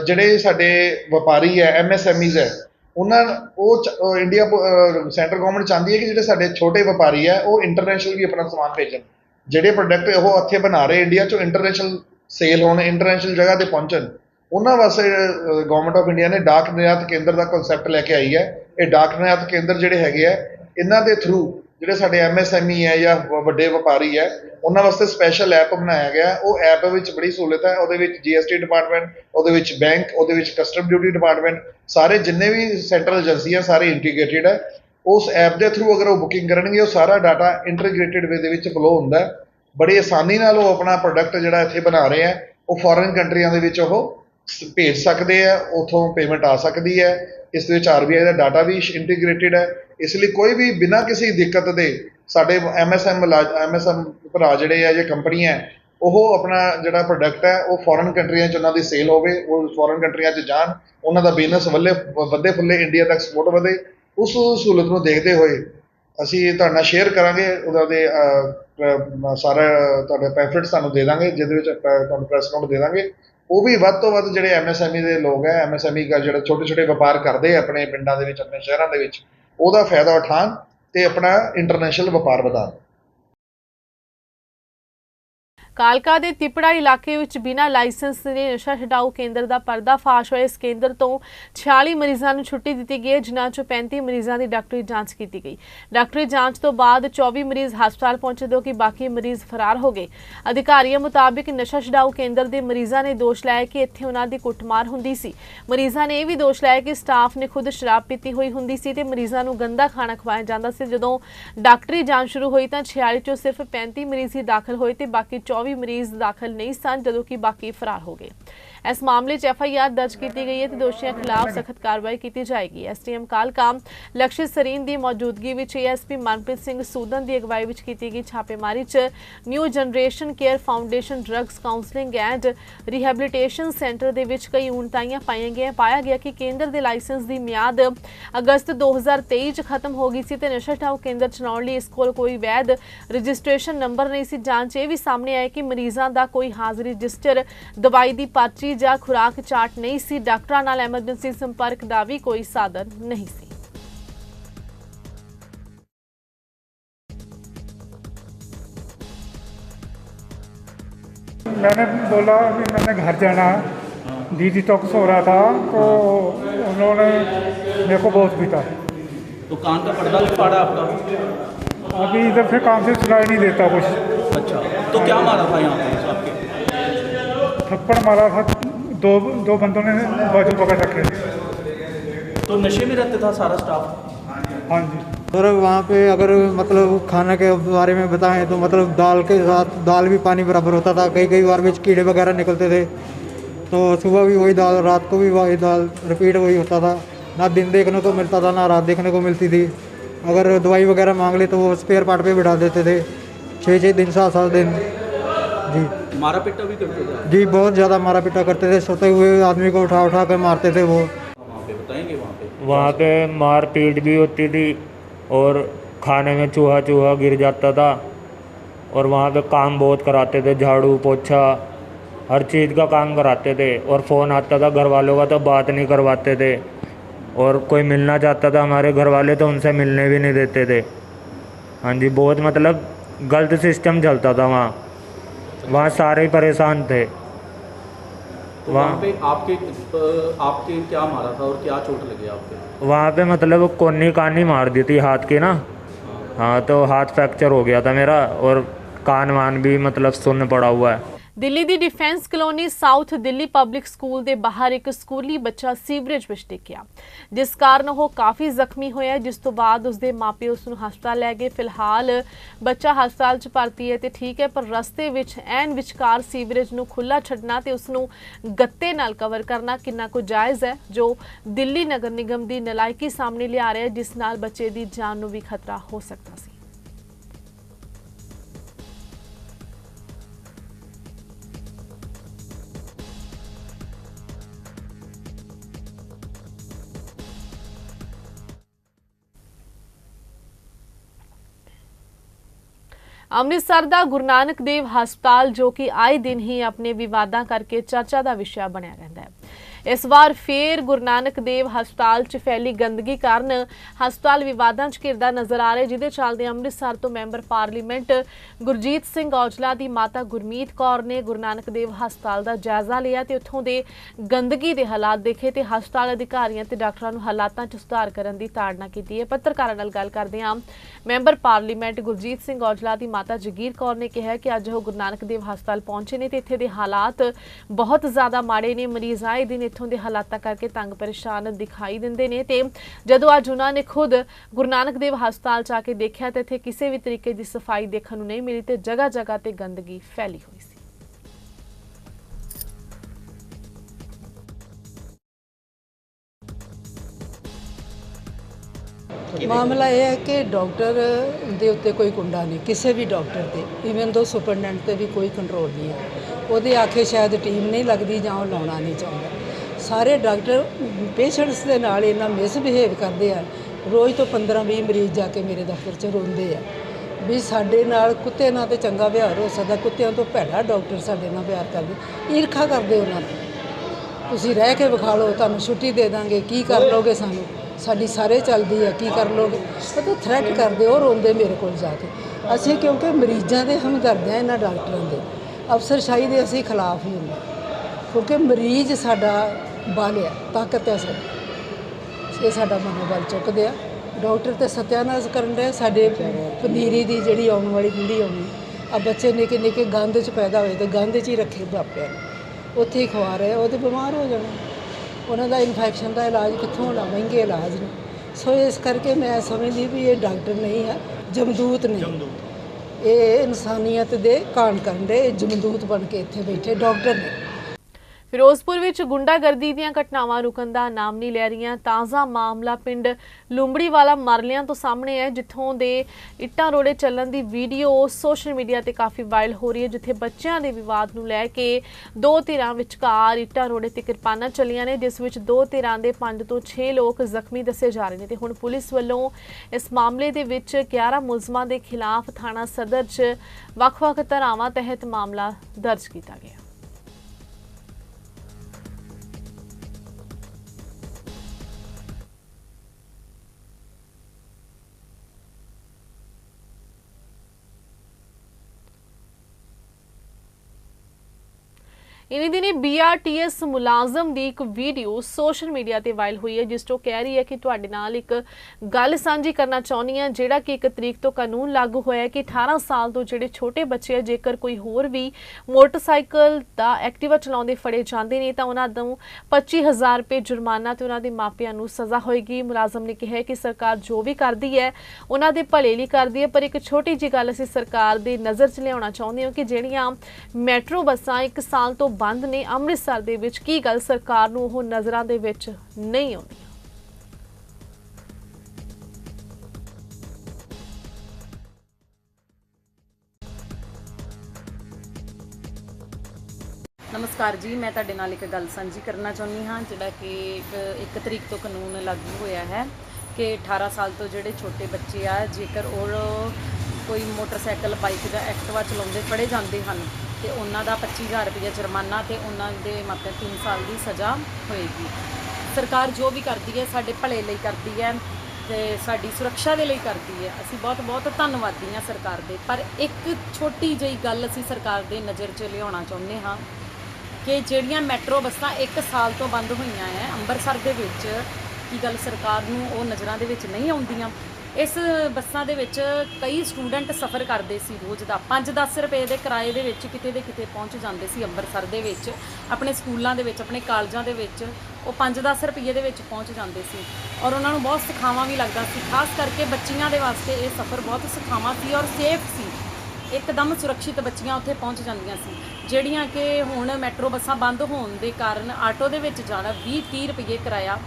ਜਿਹੜੇ ਸਾਡੇ ਵਪਾਰੀ ਹੈ ਐਮਐਸਐਮਈਜ਼ ਹੈ, ਉਹਨਾਂ, ਉਹ ਇੰਡੀਆ ਸੈਂਟਰ ਗਵਰਨਮੈਂਟ ਚਾਹੁੰਦੀ ਹੈ ਕਿ ਜਿਹੜੇ ਸਾਡੇ ਛੋਟੇ ਵਪਾਰੀ ਹੈ, ਉਹ ਇੰਟਰਨੈਸ਼ਨਲ ਵੀ ਆਪਣਾ ਸਮਾਨ ਭੇਜਣ। ਜਿਹੜੇ ਪ੍ਰੋਡਕਟ ਉਹ ਇੱਥੇ ਬਣਾ ਰਹੇ ਇੰਡੀਆ ਚੋਂ ਇੰਟਰਨੈਸ਼ਨਲ ਸੇਲ ਹੋਣ ਇੰਟਰਨੈਸ਼ਨਲ ਜਗ੍ਹਾ ਤੇ ਪਹੁੰਚਣ, ਉਹਨਾਂ ਵਾਸਤੇ ਗਵਰਨਮੈਂਟ ਆਫ ਇੰਡੀਆ ਨੇ ਡਾਕ ਨਿਰਯਾਤ ਕੇਂਦਰ ਦਾ ਕਨਸੈਪਟ ਲੈ ਕੇ ਆਈ ਹੈ। ਇਹ ਡਾਕ ਨਿਰਯਾਤ ਕੇਂਦਰ ਜਿਹੜੇ ਹੈਗੇ ਆ ਇਹਨਾਂ ਦੇ ਥਰੂ ਜਿਹੜੇ ਸਾਡੇ ਐਮਐਸਐਮਈ ਹੈ ਜਾਂ ਵ- ਵੱਡੇ ਵਪਾਰੀ ਹੈ, ਉਹਨਾਂ ਵਾਸਤੇ ਸਪੈਸ਼ਲ ਐਪ ਬਣਾਇਆ ਗਿਆ ਉਹ ਐਪ ਵਿੱਚ ਬੜੀ ਸਹੂਲਤ ਹੈ। ਉਹਦੇ ਵਿੱਚ ਜੀਐਸਟੀ ਡਿਪਾਰਟਮੈਂਟ ਉਹਦੇ ਵਿੱਚ ਬੈਂਕ ਉਹਦੇ ਵਿੱਚ ਕਸਟਮ ਡਿਊਟੀ ਡਿਪਾਰਟਮੈਂਟ ਸਾਰੇ ਜਿੰਨੇ ਵੀ ਸੈਂਟਰਲ ਏਜੰਸੀਆਂ ਸਾਰੇ ਇੰਟੀਗ੍ਰੇਟਿਡ ਹੈ। ਉਸ ਐਪ ਦੇ ਥਰੂ ਅਗਰ ਉਹ ਬੁਕਿੰਗ ਕਰਨਗੇ, ਉਹ ਸਾਰਾ ਡਾਟਾ ਇੰਟੀਗ੍ਰੇਟਿਡ ਵੇ ਦੇ ਵਿੱਚ ਫਲੋ ਹੁੰਦਾ ਬੜੀ ਆਸਾਨੀ ਨਾਲ ਉਹ ਆਪਣਾ ਪ੍ਰੋਡਕਟ ਜਿਹੜਾ ਇੱਥੇ ਬਣਾ ਰਹੇ ਆ ਉਹ ਫੋਰਨ ਕੰਟਰੀਆਂ ਦੇ ਵਿੱਚ ਉਹ ਭੇਜ ਸਕਦੇ ਹੈ ਉੱਥੋਂ ਪੇਮੈਂਟ ਆ ਸਕਦੀ ਹੈ। ਇਸ ਦੇ ਵਿੱਚ ਆਰ ਬੀ ਆਈ ਦਾ ਡਾਟਾ ਵੀ ਇੰਟੀਗ੍ਰੇਟਿਡ ਹੈ। ਇਸ ਲਈ ਕੋਈ ਵੀ ਬਿਨਾਂ ਕਿਸੇ ਦਿੱਕਤ ਦੇ ਸਾਡੇ ਐਮਐਸਐਮ ਐਮਐਸਐਮ ਭਰਾ ਜਿਹੜੇ ਆ ਜਾਂ ਕੰਪਨੀਆਂ ਹੈ, ਉਹ ਆਪਣਾ ਜਿਹੜਾ ਪ੍ਰੋਡਕਟ ਹੈ ਉਹ ਫੋਰਨ ਕੰਟਰੀਆਂ 'ਚ ਉਹਨਾਂ ਦੀ ਸੇਲ ਹੋਵੇ ਉਹ ਫੋਰਨ ਕੰਟਰੀਆਂ 'ਚ ਜਾਣ ਉਹਨਾਂ ਦਾ ਬਿਜ਼ਨਸ ਵੱਲੇ ਵੱਧੇ ਫੁੱਲੇ ਇੰਡੀਆ ਤੱਕ ਐਕਸਪੋਰਟ ਵਧੇ। ਉਸ ਸਹੂਲਤ ਨੂੰ ਦੇਖਦੇ ਹੋਏ ਅਸੀਂ ਤੁਹਾਡੇ ਨਾਲ ਸ਼ੇਅਰ ਕਰਾਂਗੇ ਉਹਦਾ ਦੇ ਸਾਰਾ ਤੁਹਾਡੇ ਪੈਫਲੇਟ ਤੁਹਾਨੂੰ ਦੇ ਦਾਂਗੇ ਜਿਹਦੇ ਵਿੱਚ ਤੁਹਾਨੂੰ ਪ੍ਰੈਸ ਨੋਟ ਦੇ ਦਾਂਗੇ। ਉਹ ਵੀ ਵੱਧ ਤੋਂ ਵੱਧ ਜਿਹੜੇ ਐਮਐਸਐਮਈ ਦੇ ਲੋਕ ਹੈ ਐਮਐਸਐਮਈ ਦਾ ਜਿਹੜਾ ਛੋਟੇ ਛੋਟੇ ਵਪਾਰ ਕਰਦੇ ਆਪਣੇ ਪਿੰਡਾਂ ਦੇ ਵਿੱਚ, ਆਪਣੇ ਸ਼ਹਿਰਾਂ ਦੇ ਵਿੱਚ, ਉਹਦਾ ਫਾਇਦਾ ਉਠਾਉਣ ਤੇ ਆਪਣਾ ਇੰਟਰਨੈਸ਼ਨਲ ਵਪਾਰ ਵਧਾਉਣ। ਕਾਲਕਾ ਦੇ ਤਿਪੜਾ ਇਲਾਕੇ ਵਿੱਚ ਬਿਨਾਂ ਲਾਇਸੈਂਸ ਦੇ ਨਸ਼ਾ ਛਡਾਊ ਕੇਂਦਰ ਦਾ ਪਰਦਾਫਾਸ਼ ਹੋਇਆ। ਇਸ ਕੇਂਦਰ ਤੋਂ 46 ਮਰੀਜ਼ਾਂ ਨੂੰ ਛੁੱਟੀ ਦਿੱਤੀ ਗਈ ਹੈ, ਜਿਨ੍ਹਾਂ ਚੋਂ 35 ਮਰੀਜ਼ਾਂ ਦੀ ਡਾਕਟਰੀ ਜਾਂਚ ਕੀਤੀ ਗਈ। ਡਾਕਟਰੀ ਜਾਂਚ ਤੋਂ ਬਾਅਦ 24 ਮਰੀਜ਼ ਹਸਪਤਾਲ ਪਹੁੰਚੇ, ਜੋ ਕਿ ਬਾਕੀ ਮਰੀਜ਼ ਫਰਾਰ ਹੋ ਗਏ। ਅਧਿਕਾਰੀਆਂ ਮੁਤਾਬਿਕ ਨਸ਼ਾ ਛਡਾਊ ਕੇਂਦਰ ਦੇ ਮਰੀਜ਼ਾਂ ਨੇ ਦੋਸ਼ ਲਾਇਆ ਕਿ ਇੱਥੇ ਉਹਨਾਂ ਦੀ ਕੁੱਟਮਾਰ ਹੁੰਦੀ ਸੀ। ਮਰੀਜ਼ਾਂ ਨੇ ਇਹ ਵੀ ਦੋਸ਼ ਲਾਇਆ ਕਿ ਸਟਾਫ ਨੇ ਖੁਦ ਸ਼ਰਾਬ ਪੀਤੀ ਹੋਈ ਹੁੰਦੀ ਸੀ ਤੇ ਮਰੀਜ਼ਾਂ ਨੂੰ ਗੰਦਾ ਖਾਣਾ ਖਵਾਇਆ ਜਾਂਦਾ ਸੀ। ਜਦੋਂ ਡਾਕਟਰੀ ਜਾਂਚ ਸ਼ੁਰੂ ਹੋਈ ਤਾਂ 46 ਚੋਂ ਸਿਰਫ 35 ਮਰੀਜ਼ ਹੀ ਦਾਖਲ ਹੋਏ ਤੇ ਬਾਕੀ 24 ਮਰੀਜ਼ ਦਾਖਲ ਨਹੀਂ ਸਨ ਜਦੋਂ ਕਿ ਬਾਕੀ ਫਰਾਰ ਹੋ ਗਏ। ਇਸ ਮਾਮਲੇ 'ਚ ਐਫ ਆਈ ਆਰ ਦਰਜ ਕੀਤੀ ਗਈ ਹੈ ਤੇ ਦੋਸ਼ੀਆਂ ਖਿਲਾਫ ਸਖਤ ਕਾਰਵਾਈ ਕੀਤੀ ਜਾਏਗੀ। ਐਸਟੀਐਮ ਕਾਲਕਾਮ ਲਕਸ਼ਿਤ ਸਰੀਨ ਦੀ ਮੌਜੂਦਗੀ ਵਿੱਚ ਏਐਸਪੀ ਮਨਪ੍ਰੀਤ ਸਿੰਘ ਸੂਦਨ ਦੀ ਅਗਵਾਈ ਵਿੱਚ ਕੀਤੀ ਗਈ ਛਾਪੇਮਾਰੀ 'ਚ new generation care foundation drugs counselling and rehabilitation centre ਦੇ ਵਿੱਚ ਕਈ ਉਣਤਾਈਆਂ ਪਾਈਆਂ ਗਈਆਂ। ਪਾਇਆ ਗਿਆ ਕਿ ਕੇਂਦਰ ਦੇ ਲਾਇਸੈਂਸ ਦੀ ਮਿਆਦ ਅਗਸਤ 2023 'ਚ ਖਤਮ ਹੋ ਗਈ ਸੀ ਤੇ ਨਸ਼ਾ ਛਡਾਊ ਕੇਂਦਰ ਚਲਾਉਣ ਲਈ ਇਸ ਕੋਲ ਕੋਈ ਵੈਧ ਰਜਿਸਟ੍ਰੇਸ਼ਨ ਨੰਬਰ ਨਹੀਂ ਸੀ। ਜਾਂਚ ਇਹ ਵੀ ਸਾਹਮਣੇ ਆਇਆ ਕਿ ਮਰੀਜ਼ਾਂ ਦਾ ਕੋਈ ਹਾਜ਼ਰੀ ਰਜਿਸਟਰ ਦਵਾਈ ਦੀ ਪਰਚੀ ਜਾਂ ਖੁਰਾਕ ਚਾਰਟ ਨਹੀਂ ਸੀ ਡਾਕਟਰਾਂ ਨਾਲ ਐਮਰਜੈਂਸੀ ਸੰਪਰਕ ਦਾ ਵੀ ਕੋਈ ਸਾਧਨ ਨਹੀਂ ਸੀ मैंने बोला कि मैंने घर जाना दीदी तो सो रहा था तो उन्होंने मेरे को बहुत पीटा तो कान का पर्दा भी फाड़ा आपका अभी इधर से काम से सुनाई नहीं देता कुछ अच्छा तो क्या मारा था यहाँ पे आपके थप्पड़ मारा था दो दो बंदों ने बाजू पकड़ रखे। तो नशे में रहते था सारा स्टाफ हाँ जी। सर वहाँ पे अगर मतलब खाना के बारे में बताएँ तो मतलब दाल के साथ दाल भी पानी बराबर होता था कई कई बार में कीड़े वगैरह निकलते थे। तो सुबह भी वही दाल रात को भी वही दाल रिपीट वही होता था। ना दिन देखने को मिलता था ना रात देखने को मिलती थी। अगर दवाई वगैरह मांग ले तो वो स्पेयर पार्ट पे बिठा देते थे। छः छः दिन सात सात दिन। जी। मारा पिट्टा भी करते थे जी बहुत ज़्यादा मारा पीटा करते थे सोते हुए आदमी को उठा उठा कर मारते थे वो। वहाँ पे बताएँगे वहाँ पे? वहाँ पे मारपीट भी होती थी और खाने में चूहा चूहा गिर जाता था और वहाँ पे काम बहुत कराते थे झाड़ू पोछा हर चीज़ का काम कराते थे और फ़ोन आता था घर वालों का तो बात नहीं करवाते थे और कोई मिलना चाहता था हमारे घर वाले तो उनसे मिलने भी नहीं देते थे। हाँ जी बहुत मतलब गलत सिस्टम चलता था वहाँ। वहाँ सारे ही परेशान थे। तो वहाँ- वहाँ पे आपके आपके क्या मारा था और क्या चोट लगी आपके? वहाँ पे मतलब कोनी कानी मार दी थी हाथ की ना। हाँ। तो हाथ फ्रैक्चर हो गया था मेरा और कान वान भी मतलब सुन पड़ा हुआ है। ਦਿੱਲੀ ਦੀ defence colony south Delhi public school ਦੇ ਬਾਹਰ ਇੱਕ ਸਕੂਲੀ ਬੱਚਾ ਸੀਵਰੇਜ ਵਿੱਚ ਡਿੱਗਿਆ। ਜਿਸ ਕਾਰਨ ਉਹ ਕਾਫੀ ਜ਼ਖਮੀ ਹੋਇਆ, ਜਿਸ ਤੋਂ ਬਾਅਦ ਉਸਦੇ ਮਾਪੇ ਉਸ ਨੂੰ ਹਸਪਤਾਲ ਲੈ ਗਏ। ਫਿਲਹਾਲ ਬੱਚਾ ਹਸਪਤਾਲ 'ਚ ਭਰਤੀ ਹੈ ਤੇ ਠੀਕ ਹੈ, ਪਰ ਰਸਤੇ ਵਿੱਚ ਐਨ ਵਿਚਕਾਰ ਸੀਵਰੇਜ ਨੂੰ ਖੁੱਲਾ ਛੱਡਣਾ ਤੇ ਉਸ ਨੂੰ ਗੱਤੇ ਨਾਲ ਕਵਰ ਕਰਨਾ ਕਿੰਨਾ ਕੁ ਜਾਇਜ਼ ਹੈ, ਜੋ ਦਿੱਲੀ ਨਗਰ ਨਿਗਮ ਦੀ ਨਲਾਇਕੀ ਸਾਹਮਣੇ ਲਿਆ ਰਿਹਾ ਜਿਸ ਨਾਲ ਬੱਚੇ ਦੀ ਜਾਨ ਨੂੰ ਵੀ ਖਤਰਾ ਹੋ ਸਕਦਾ ਸੀ। ਅੰਮ੍ਰਿਤਸਰ ਦਾ ਗੁਰੂ ਨਾਨਕ ਦੇਵ ਹਸਪਤਾਲ ਜੋ ਕਿ ਆਏ ਦਿਨ ਹੀ ਆਪਣੇ ਵਿਵਾਦਾਂ ਕਰਕੇ ਚਰਚਾ ਦਾ ਵਿਸ਼ਾ ਬਣਿਆ ਰਹਿੰਦਾ ਹੈ। ਇਸ ਵਾਰ ਫੇਰ ਗੁਰੂ ਨਾਨਕ ਦੇਵ ਹਸਪਤਾਲ 'ਚ ਫੈਲੀ ਗੰਦਗੀ ਕਾਰਨ ਹਸਪਤਾਲ ਵਿਵਾਦਾਂ 'ਚ ਘਿਰਦਾ ਨਜ਼ਰ ਆ ਰਿਹਾ, ਜਿਹਦੇ ਚੱਲਦੇ ਅੰਮ੍ਰਿਤਸਰ ਤੋਂ ਮੈਂਬਰ ਪਾਰਲੀਮੈਂਟ ਗੁਰਜੀਤ ਸਿੰਘ ਔਜਲਾ ਦੀ ਮਾਤਾ ਗੁਰਮੀਤ ਕੌਰ ਨੇ ਗੁਰੂ ਨਾਨਕ ਦੇਵ ਹਸਪਤਾਲ ਦਾ ਜਾਇਜ਼ਾ ਲਿਆ ਤੇ ਉੱਥੋਂ ਦੇ ਗੰਦਗੀ ਦੇ ਹਾਲਾਤ ਦੇਖੇ ਤੇ ਹਸਪਤਾਲ ਅਧਿਕਾਰੀਆਂ ਤੇ ਡਾਕਟਰਾਂ ਨੂੰ ਹਾਲਾਤਾਂ 'ਚ ਸੁਧਾਰ ਕਰਨ ਦੀ ਤਾੜਨਾ ਕੀਤੀ ਹੈ। ਪੱਤਰਕਾਰਾਂ ਨਾਲ ਗੱਲ ਕਰਦੇ ਹਾਂ ਮੈਂਬਰ ਪਾਰਲੀਮੈਂਟ ਗੁਰਜੀਤ ਸਿੰਘ ਔਜਲਾ ਦੀ ਮਾਤਾ ਜਗੀਰ ਕੌਰ ਨੇ ਕਿਹਾ ਕਿ ਅੱਜ ਉਹ ਗੁਰੂ ਨਾਨਕ ਦੇਵ ਹਸਪਤਾਲ ਪਹੁੰਚੇ ਨੇ ਤੇ ਇੱਥੇ ਦੇ ਹਾਲਾਤ ਬਹੁਤ ਜ਼ਿਆਦਾ ਮਾੜੇ ਨੇ, ਮਰੀਜ਼ ਆਏ ਦਿਨ ਇੱਥੋਂ ਦੇ ਹਾਲਾਤਾਂ ਕਰਕੇ ਤੰਗ ਪਰੇਸ਼ਾਨ ਦਿਖਾਈ ਦਿੰਦੇ ਨੇ ਤੇ ਜਦੋਂ ਅੱਜ ਉਹਨਾਂ ਨੇ ਖੁਦ ਗੁਰੂ ਨਾਨਕ ਦੇਵ ਹਸਪਤਾਲ 'ਚ ਆ ਕੇ ਦੇਖਿਆ ਤੇ ਇੱਥੇ ਕਿਸੇ ਵੀ ਤਰੀਕੇ ਦੀ ਸਫ਼ਾਈ ਦੇਖਣ ਨੂੰ ਨਹੀਂ ਮਿਲੀ ਤੇ ਜਗ੍ਹਾ ਜਗ੍ਹਾ ਤੇ ਗੰਦਗੀ ਫੈਲੀ ਹੋਈ ਸੀ। ਮਾਮਲਾ ਇਹ ਹੈ ਕਿ ਡਾਕਟਰ ਦੇ ਉੱਤੇ ਕੋਈ ਕੁੰਡਾ ਨਹੀਂ, ਕਿਸੇ ਵੀ ਡਾਕਟਰ ਤੇ। ਇਵਨ ਦੋ ਸੁਪਰਡੈਂਟ ਤੇ ਵੀ ਕੋਈ ਕੰਟਰੋਲ ਨਹੀਂ ਹੈ। ਉਹਦੇ ਆਖੇ ਸ਼ਾਇਦ ਟੀਮ ਨਹੀਂ ਲੱਗਦੀ ਜਾਂ ਉਹ ਲਾਉਣਾ ਨਹੀਂ ਚਾਹੁੰਦਾ। ਸਾਰੇ ਡਾਕਟਰ, ਪੇਸ਼ੈਂਟਸ ਦੇ ਨਾਲ ਇਹਨਾਂ ਮਿਸਬਿਹੇਵ ਕਰਦੇ ਆ। ਰੋਜ਼ ਤੋਂ 15-20 ਮਰੀਜ਼ ਜਾ ਕੇ ਮੇਰੇ ਦਫ਼ਤਰ 'ਚ ਰੋਂਦੇ ਆ। ਵੀ ਸਾਡੇ ਨਾਲ ਕੁੱਤੇ ਨਾਲ ਤੇ ਚੰਗਾ ਵਿਹਾਰ ਹੋ ਸਕਦਾ, ਕੁੱਤਿਆਂ ਤੋਂ ਭੈੜਾ ਡਾਕਟਰ ਸਾਡੇ ਨਾਲ ਪਿਆਰ ਕਰਦੇ। ਈਰਖਾ ਕਰਦੇ ਉਹਨਾਂ ਨੂੰ। ਤੁਸੀਂ ਰਹਿ ਕੇ ਵਿਖਾ ਲਓ, ਤੁਹਾਨੂੰ ਛੁੱਟੀ ਦੇ ਦਾਂਗੇ, ਕੀ ਕਰ ਲੋਗੇ ਸਾਨੂੰ? ਸਾਡੀ ਸਾਰੇ ਚੱਲਦੀ ਹੈ ਕੀ ਕਰ ਲੋਗੇ ਉਹ ਤਾਂ ਥ੍ਰੈਟ ਕਰਦੇ, ਉਹ ਰੋਂਦੇ ਮੇਰੇ ਕੋਲ ਜਾ ਕੇ। ਅਸੀਂ ਕਿਉਂਕਿ ਮਰੀਜ਼ਾਂ ਦੇ ਹਮਦਰਦ ਆ ਇਹਨਾਂ ਡਾਕਟਰਾਂ ਦੇ। ਅਫਸਰਸ਼ਾਹੀ ਦੇ ਅਸੀਂ ਖਿਲਾਫ ਹੀ ਹੁੰਦੇ ਕਿਉਂਕਿ ਮਰੀਜ਼ ਸਾਡਾ ਬਲ ਆ ਤਾਕਤ ਹੈ ਸਾਡੀ। ਇਹ ਸਾਡਾ ਮਨੋਬਲ ਚੁੱਕਦੇ ਆ। ਡਾਕਟਰ ਤੇ ਸਤਿਆਨਾਸ਼ ਕਰਨ ਦੇ ਸਾਡੇ ਪਨੀਰੀ ਦੀ ਜਿਹੜੀ ਆਉਣ ਵਾਲੀ ਪੀੜ੍ਹੀ ਆਉਣੀ ਆ ਬੱਚੇ ਨਿੱਕੇ ਨਿੱਕੇ ਗੰਦ 'ਚ ਪੈਦਾ ਹੋਏ ਤੇ ਗੰਦ 'ਚ ਹੀ ਰੱਖੇ ਮਾਪਿਆਂ ਨੂੰ। ਉੱਥੇ ਹੀ ਖਵਾ ਰਹੇ ਉਹ ਤੇ ਬਿਮਾਰ ਹੋ ਜਾਣਾ। ਉਹਨਾਂ ਦਾ ਇਨਫੈਕਸ਼ਨ ਦਾ ਇਲਾਜ ਕਿੱਥੋਂ ਹੋਣਾ ਮਹਿੰਗੇ ਇਲਾਜ ਨੇ? ਸੋ ਇਸ ਕਰਕੇ ਮੈਂ ਸਮਝਦੀ ਵੀ ਇਹ ਡਾਕਟਰ ਨਹੀਂ ਹੈ ਜਮਦੂਤ ਨੇ ਇਹ ਇਨਸਾਨੀਅਤ ਦੇ ਕਾਣ ਕਰਨ ਦੇ ਜਮਦੂਤ ਬਣ ਕੇ ਇੱਥੇ ਬੈਠੇ ਡਾਕਟਰ ਨੇ। ਫਿਰੋਜ਼ਪੁਰ ਵਿੱਚ ਗੁੰਡਾਗਰਦੀ ਦੀਆਂ ਘਟਨਾਵਾਂ ਰੁਕਣ ਦਾ ਨਾਮ ਨਹੀਂ ਲੈ ਰਹੀਆਂ। ਤਾਜ਼ਾ ਮਾਮਲਾ ਪਿੰਡ ਲੁੰਬੜੀਵਾਲਾ ਮਰਲਿਆਂ ਤੋਂ ਸਾਹਮਣੇ ਹੈ, ਜਿੱਥੋਂ ਦੇ ਇੱਟਾਂ ਰੋੜੇ ਚੱਲਣ ਦੀ ਵੀਡੀਓ ਸੋਸ਼ਲ ਮੀਡੀਆ ਤੇ ਕਾਫੀ ਵਾਇਰਲ ਹੋ ਰਹੀ ਹੈ, ਜਿੱਥੇ ਬੱਚਿਆਂ ਦੇ ਵਿਵਾਦ ਨੂੰ ਲੈ ਕੇ ਦੋ ਧਿਰਾਂ ਵਿਚਕਾਰ ਇੱਟਾਂ ਰੋੜੇ ਤੇ ਕਿਰਪਾਨਾਂ ਚੱਲੀਆਂ ਨੇ, ਜਿਸ ਵਿੱਚ ਦੋ ਧਿਰਾਂ ਦੇ 5 ਤੋਂ 6 ਲੋਕ ਜ਼ਖਮੀ ਦੱਸੇ ਜਾ ਰਹੇ ਨੇ ਤੇ ਹੁਣ ਪੁਲਿਸ ਵੱਲੋਂ ਇਸ ਮਾਮਲੇ ਦੇ ਵਿੱਚ 11 ਮੁਲਜ਼ਮਾਂ ਦੇ ਖਿਲਾਫ ਥਾਣਾ ਸਦਰ 'ਚ ਵੱਖ-ਵੱਖ ਧਾਰਾਵਾਂ ਤਹਿਤ ਮਾਮਲਾ ਦਰਜ ਕੀਤਾ ਗਿਆ। ਇਨੀ ਦਿਨੀ ਬੀਆਰਟੀਐਸ ਮੁਲਾਜ਼ਮ ਦੀ ਇੱਕ ਵੀਡੀਓ ਸੋਸ਼ਲ ਮੀਡੀਆ ਤੇ ਵਾਇਰਲ ਹੋਈ ਹੈ, ਜਿਸ ਤੋਂ ਕਹਿ ਰਹੀ ਹੈ ਕਿ ਤੁਹਾਡੇ ਨਾਲ ਇੱਕ ਗੱਲ ਸਾਂਝੀ ਕਰਨਾ ਚਾਹੁੰਦੀ ਹਾਂ, ਜਿਹੜਾ ਕਿ ਇੱਕ ਤਰੀਕ ਤੋਂ ਕਾਨੂੰਨ ਲਾਗੂ ਹੋਇਆ ਹੈ ਕਿ 18 ਸਾਲ ਤੋਂ ਜਿਹੜੇ ਛੋਟੇ ਬੱਚੇ ਆ, ਜੇਕਰ ਕੋਈ ਹੋਰ ਵੀ ਮੋਟਰਸਾਈਕਲ ਦਾ ਐਕਟਿਵਾ ਚਲਾਉਂਦੇ ਫੜੇ ਜਾਂਦੇ ਨੇ, ਤਾਂ ਉਹਨਾਂ ਨੂੰ 25000 ਰੁਪਏ ਜੁਰਮਾਨਾ ਤੇ ਉਹਨਾਂ ਦੇ ਮਾਪਿਆਂ ਨੂੰ ਸਜ਼ਾ ਹੋਏਗੀ। ਮੁਲਾਜ਼ਮ ਨੇ ਕਿਹਾ ਕਿ ਸਰਕਾਰ ਜੋ ਵੀ ਕਰਦੀ ਹੈ, ਉਹਨਾਂ ਦੇ ਭਲੇ ਲਈ ਕਰਦੀ ਹੈ, ਪਰ ਇੱਕ ਛੋਟੀ ਜੀ ਗੱਲ ਅਸੀਂ ਸਰਕਾਰ ਦੀ ਨਜ਼ਰ 'ਚ ਲਿਆਉਣਾ ਚਾਹੁੰਦੇ ਹਾਂ ਕਿ ਜਿਹੜੀਆਂ ਮੈਟਰੋ ਬੱਸਾਂ ਇੱਕ ਸਾਲ ਤੋਂ ਬੰਦ ਨੇ ਅੰਮ੍ਰਿਤਸਰ ਦੇ ਵਿੱਚ। ਕੀ ਗੱਲ? ਸਰਕਾਰ ਨੂੰ ਉਹ ਨਜ਼ਰਾਂ ਦੇ ਵਿੱਚ ਨਹੀਂ ਆਉਂਦੀ। ਨਮਸਕਾਰ ਜੀ, ਮੈਂ ਤੁਹਾਡੇ ਨਾਲ ਇੱਕ ਗੱਲ ਸਾਂਝੀ ਕਰਨਾ ਚਾਹੁੰਦੀ ਹਾਂ, ਜਿਹੜਾ ਕਿ ਇੱਕ ਤਰੀਕ ਤੋਂ ਕਾਨੂੰਨ ਲਾਗੂ ਹੋਇਆ ਹੈ ਕਿ 18 ਸਾਲ ਤੋਂ ਜਿਹੜੇ ਛੋਟੇ ਬੱਚੇ ਆ, ਜੇਕਰ ਉਹ ਕੋਈ ਮੋਟਰਸਾਈਕਲ, ਬਾਈਕ ਜਾਂ ਐਕਟਿਵਾ ਚਲਾਉਂਦੇ, ਫੜੇ ਜਾਂਦੇ ਹਨ ਤੇ ਉਹਨਾਂ ਦਾ 25000 ਰੁਪਏ ਜੁਰਮਾਨਾ ਤੇ ਉਹਨਾਂ ਦੇ ਮਾਪਿਆਂ 3 ਸਾਲ ਦੀ ਸਜ਼ਾ ਹੋਏਗੀ। ਸਰਕਾਰ ਜੋ ਵੀ ਕਰਦੀ ਹੈ, ਸਾਡੇ ਭਲੇ ਲਈ ਕਰਦੀ ਹੈ ਤੇ ਸਾਡੀ ਸੁਰੱਖਿਆ ਦੇ ਲਈ ਕਰਦੀ ਹੈ। ਅਸੀਂ ਬਹੁਤ ਬਹੁਤ ਧੰਨਵਾਦੀ ਹਾਂ ਸਰਕਾਰ ਦੇ। ਪਰ ਇੱਕ ਛੋਟੀ ਜਿਹੀ ਗੱਲ ਅਸੀਂ ਸਰਕਾਰ ਦੇ ਨਜ਼ਰ 'ਚ ਲਿਆਉਣਾ ਚਾਹੁੰਦੇ ਹਾਂ ਕਿ ਜਿਹੜੀਆਂ ਮੈਟਰੋ ਬੱਸਾਂ 1 ਸਾਲ ਤੋਂ ਬੰਦ ਹੋਈਆਂ ਹੈ, ਅੰਮ੍ਰਿਤਸਰ ਦੇ ਵਿੱਚ, ਕੀ ਗੱਲ ਸਰਕਾਰ ਨੂੰ ਉਹ ਨਜ਼ਰਾਂ ਦੇ ਵਿੱਚ ਨਹੀਂ ਆਉਂਦੀਆਂ? ਇਸ ਬੱਸਾਂ ਦੇ ਵਿੱਚ ਕਈ ਸਟੂਡੈਂਟ ਸਫ਼ਰ ਕਰਦੇ ਸੀ ਰੋਜ਼ ਦਾ। 5-10 ਰੁਪਏ ਦੇ ਕਿਰਾਏ ਦੇ ਵਿੱਚ ਕਿਤੇ ਦੇ ਕਿਤੇ ਪਹੁੰਚ ਜਾਂਦੇ ਸੀ ਅੰਮ੍ਰਿਤਸਰ ਦੇ ਵਿੱਚ। ਆਪਣੇ ਸਕੂਲਾਂ ਦੇ ਵਿੱਚ, ਆਪਣੇ ਕਾਲਜਾਂ ਦੇ ਵਿੱਚ ਉਹ 5-10 ਰੁਪਏ ਦੇ ਵਿੱਚ ਪਹੁੰਚ ਜਾਂਦੇ ਸੀ। ਔਰ ਉਹਨਾਂ ਨੂੰ ਬਹੁਤ ਸਿਖਾਵਾਂ ਵੀ ਲੱਗਦਾ ਸੀ। ਖਾਸ ਕਰਕੇ ਬੱਚੀਆਂ ਦੇ ਵਾਸਤੇ ਇਹ ਸਫ਼ਰ ਬਹੁਤ ਸਿਖਾਵਾਂ ਸੀ ਔਰ ਸੇਫ ਸੀ। ਇੱਕਦਮ ਸੁਰੱਖਿਅਤ ਬੱਚੀਆਂ ਉੱਥੇ ਪਹੁੰਚ ਜਾਂਦੀਆਂ ਸੀ। ਜਿਹੜੀਆਂ ਕਿ ਹੁਣ ਮੈਟਰੋ ਬੱਸਾਂ ਬੰਦ ਹੋਣ ਦੇ ਕਾਰਨ ਆਟੋ ਦੇ ਵਿੱਚ ਜਾਣਾ 20 30 ਰੁਪਏ ਕਿਰਾਇਆ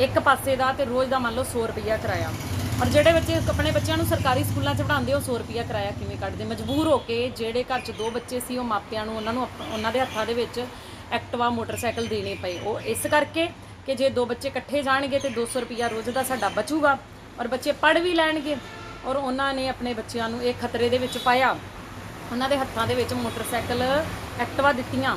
ਇੱਕ ਪਾਸੇ ਦਾ ਤੇ ਰੋਜ਼ ਦਾ ਮੰਨ ਲਓ 100 ਰੁਪਿਆ ਕਿਰਾਇਆ। ਔਰ ਜਿਹੜੇ ਬੱਚੇ ਆਪਣੇ ਬੱਚਿਆਂ ਨੂੰ ਸਰਕਾਰੀ ਸਕੂਲਾਂ 'ਚ ਪੜ੍ਹਾਉਂਦੇ, ਉਹ 100 ਰੁਪਿਆ ਕਿਰਾਇਆ ਕਿਵੇਂ ਕੱਢਦੇ? ਮਜਬੂਰ ਹੋ ਕੇ ਜਿਹੜੇ ਘਰ 'ਚ ਦੋ ਬੱਚੇ ਸੀ, ਉਹ ਮਾਪਿਆਂ ਨੂੰ ਉਹਨਾਂ ਨੂੰ ਅਪ- ਉਹਨਾਂ ਦੇ ਹੱਥਾਂ ਦੇ ਵਿੱਚ ਐਕਟਿਵਾ, ਮੋਟਰਸਾਈਕਲ ਦੇਣੇ ਪਏ। ਉਹ ਇਸ ਕਰਕੇ ਕਿ ਜੇ ਦੋ ਬੱਚੇ ਇਕੱਠੇ ਜਾਣਗੇ ਤੇ 200 ਰੁਪਿਆ ਰੋਜ਼ ਦਾ ਸਾਡਾ ਬਚੂਗਾ ਔਰ ਬੱਚੇ ਪੜ੍ਹ ਵੀ ਲੈਣਗੇ ਔਰ ਉਹਨਾਂ ਨੇ ਆਪਣੇ ਬੱਚਿਆਂ ਨੂੰ ਇਹ ਖਤਰੇ ਦੇ ਵਿੱਚ ਪਾਇਆ। ਉਹਨਾਂ ਦੇ ਹੱਥਾਂ ਦੇ ਵਿੱਚ ਮੋਟਰਸਾਈਕਲ, ਐਕਟਿਵਾ ਦਿੱਤੀਆਂ।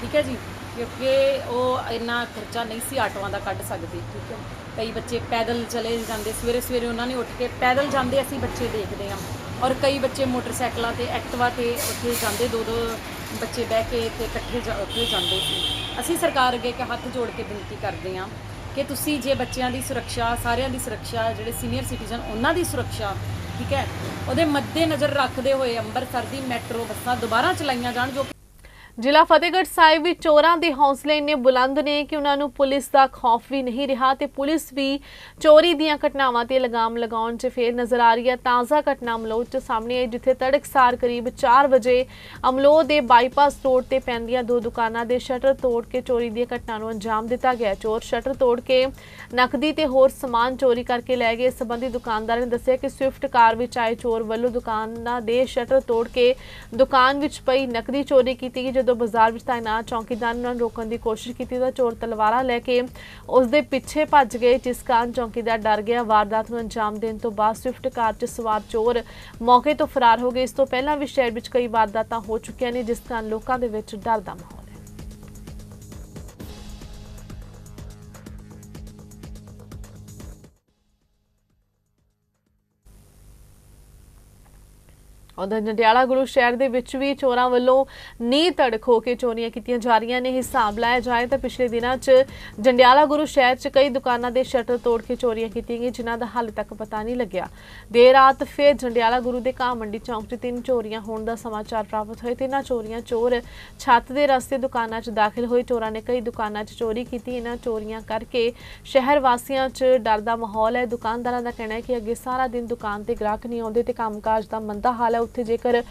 ਠੀਕ ਹੈ ਜੀ? ਕਿਉਂਕਿ ਉਹ ਇੰਨਾ ਖਰਚਾ ਨਹੀਂ ਸੀ ਆਟੋਆਂ ਦਾ ਕੱਢ ਸਕਦੇ, ਠੀਕ ਹੈ। ਕਈ ਬੱਚੇ ਪੈਦਲ ਚਲੇ ਜਾਂਦੇ, ਸਵੇਰੇ ਸਵੇਰੇ ਉਹਨਾਂ ਨੇ ਉੱਠ ਕੇ ਪੈਦਲ ਜਾਂਦੇ ਅਸੀਂ ਬੱਚੇ ਦੇਖਦੇ ਹਾਂ। ਔਰ ਕਈ ਬੱਚੇ ਮੋਟਰਸਾਈਕਲਾਂ ਤੇ, ਐਕਟਿਵਾ ਤੇ ਉੱਥੇ ਜਾਂਦੇ, ਦੋ ਦੋ ਬੱਚੇ ਬਹਿ ਕੇ ਤੇ ਇਕੱਠੇ ਜਾ- ਉੱਥੇ ਜਾਂਦੇ ਸੀ। ਅਸੀਂ ਸਰਕਾਰ ਅੱਗੇ ਇੱਕ ਹੱਥ ਜੋੜ ਕੇ ਬੇਨਤੀ ਕਰਦੇ ਹਾਂ ਕਿ ਤੁਸੀਂ ਜੇ ਬੱਚਿਆਂ ਦੀ ਸੁਰੱਖਿਆ, ਸਾਰਿਆਂ ਦੀ ਸੁਰੱਖਿਆ, ਜਿਹੜੇ ਸੀਨੀਅਰ ਸਿਟੀਜ਼ਨ, ਉਹਨਾਂ ਦੀ ਸੁਰੱਖਿਆ, ਠੀਕ ਹੈ, ਉਹਦੇ ਮੱਦੇ ਨਜ਼ਰ ਰੱਖਦੇ ਹੋਏ ਅੰਮ੍ਰਿਤਸਰ ਦੀ ਮੈਟਰੋ ਬੱਸਾਂ ਦੁਬਾਰਾ ਚਲਾਈਆਂ ਜਾਣ ਜੋ ਜ਼ਿਲ੍ਹਾ ਫਤਿਹਗੜ੍ਹ ਸਾਹਿਬ ਵਿੱਚ ਚੋਰਾਂ ਦੇ ਹੌਸਲੇ ਇੰਨੇ ਬੁਲੰਦ ਨੇ ਕਿ ਉਹਨਾਂ ਨੂੰ ਪੁਲਿਸ ਦਾ ਖੌਫ ਵੀ ਨਹੀਂ ਰਿਹਾ ਤੇ ਪੁਲਿਸ ਵੀ ਚੋਰੀ ਦੀਆਂ ਘਟਨਾਵਾਂ ਤੇ ਲਗਾਮ ਲਗਾਉਣ 'ਚ ਫੇਰ ਨਜ਼ਰ ਆ ਰਹੀ ਹੈ। ਤਾਜ਼ਾ ਘਟਨਾ ਅਮਲੋਹ 'ਚ ਸਾਹਮਣੇ ਆਈ, ਜਿੱਥੇ ਤੜਕਸਾਰ ਕਰੀਬ 4 ਵਜੇ ਅਮਲੋਹ ਦੇ ਬਾਈਪਾਸ ਰੋਡ ਤੇ ਪੈਂਦੀਆਂ ਦੋ ਦੁਕਾਨਾਂ ਦੇ ਸ਼ਟਰ ਤੋੜ ਕੇ ਚੋਰੀ ਦੀਆਂ ਘਟਨਾ ਨੂੰ ਅੰਜਾਮ ਦਿੱਤਾ ਗਿਆ। ਚੋਰ ਸ਼ਟਰ ਤੋੜ ਕੇ ਨਕਦੀ ਤੇ ਹੋਰ ਸਮਾਨ ਚੋਰੀ ਕਰਕੇ ਲੈ ਗਏ। ਇਸ ਸੰਬੰਧੀ ਦੁਕਾਨਦਾਰ ਨੇ ਦੱਸਿਆ ਕਿ ਸਵਿਫਟ ਕਾਰ ਵਿੱਚ ਆਏ ਚੋਰ ਵੱਲੋਂ ਦੁਕਾਨਾਂ ਦੇ ਸ਼ਟਰ ਤੋੜ ਕੇ ਦੁਕਾਨ ਵਿੱਚ ਪਈ ਨਕਦੀ ਚੋਰੀ ਕੀਤੀ ਗਈ ਜਦੋਂ ਬਾਜ਼ਾਰ ਵਿੱਚ ਤਾਇਨਾਤ ਚੌਕੀਦਾਰ ਨੇ ਉਹਨਾਂ ਨੂੰ ਰੋਕਣ ਦੀ ਕੋਸ਼ਿਸ਼ ਕੀਤੀ ਤਾਂ ਚੋਰ ਤਲਵਾਰਾਂ ਲੈ ਕੇ ਉਸ ਦੇ ਪਿੱਛੇ ਭੱਜ ਗਏ, ਜਿਸ ਕਾਰਨ ਚੌਕੀਦਾਰ ਡਰ ਗਿਆ। ਵਾਰਦਾਤ ਨੂੰ ਅੰਜਾਮ ਦੇਣ ਤੋਂ ਬਾਅਦ ਸਵਿਫਟ ਕਾਰ 'ਚ ਸਵਾਰ ਚੋਰ ਮੌਕੇ ਤੋਂ ਫਰਾਰ ਹੋ ਗਏ। ਇਸ ਤੋਂ ਪਹਿਲਾਂ ਵੀ ਸ਼ਹਿਰ ਵਿੱਚ ਕਈ ਵਾਰਦਾਤਾਂ ਹੋ ਚੁੱਕੀਆਂ ਨੇ, ਜਿਸ ਕਾਰਨ ਲੋਕਾਂ ਦੇ ਵਿੱਚ ਡਰ ਦਾ ਮਾਹੌਲ ਉਧਰ ਜੰਡਿਆਲਾ ਗੁਰੂ ਸ਼ਹਿਰ ਦੇ ਵਿੱਚ ਵੀ ਚੋਰਾਂ ਵੱਲੋਂ ਨੀਂਹ ਧੜਕ ਹੋ ਕੇ ਚੋਰੀਆਂ ਕੀਤੀਆਂ ਜਾ ਰਹੀਆਂ ਨੇ। ਹਿਸਾਬ ਲਾਇਆ ਜਾਏ ਤਾਂ ਪਿਛਲੇ ਦਿਨਾਂ 'ਚ ਜੰਡਿਆਲਾ ਗੁਰੂ ਸ਼ਹਿਰ 'ਚ ਕਈ ਦੁਕਾਨਾਂ ਦੇ ਸ਼ਟਰ ਤੋੜ ਕੇ ਚੋਰੀਆਂ ਕੀਤੀਆਂ ਗਈਆਂ, ਜਿਨ੍ਹਾਂ ਦਾ ਹਾਲੇ ਤੱਕ ਪਤਾ ਨਹੀਂ ਲੱਗਿਆ। ਦੇਰ ਰਾਤ ਫਿਰ ਜੰਡਿਆਲਾ ਗੁਰੂ ਦੇ ਘਾਹ ਮੰਡੀ ਚੌਂਕ 'ਚ ਤਿੰਨ ਚੋਰੀਆਂ ਹੋਣ ਦਾ ਸਮਾਚਾਰ ਪ੍ਰਾਪਤ ਹੋਏ ਤਿੰਨਾਂ ਚੋਰੀਆਂ ਚੋਰ ਛੱਤ ਦੇ ਰਸਤੇ ਦੁਕਾਨਾਂ 'ਚ ਦਾਖਲ ਹੋਏ। ਚੋਰਾਂ ਨੇ ਕਈ ਦੁਕਾਨਾਂ 'ਚ ਚੋਰੀ ਕੀਤੀ। ਇਹਨਾਂ ਚੋਰੀਆਂ ਕਰਕੇ ਸ਼ਹਿਰ ਵਾਸੀਆਂ 'ਚ ਡਰ ਦਾ ਮਾਹੌਲ ਹੈ। ਦੁਕਾਨਦਾਰਾਂ ਦਾ ਕਹਿਣਾ ਹੈ ਕਿ ਅੱਗੇ ਸਾਰਾ ਦਿਨ ਦੁਕਾਨ ਤੇ ਗ੍ਰਾਹਕ ਨਹੀਂ ਆਉਂਦੇ ਤੇ ਕੰਮਕਾਜ ਦਾ ਮੰਦਾ ਹਾਲ ਹੈ। ਉੱਥੇ ਜੇਕਰ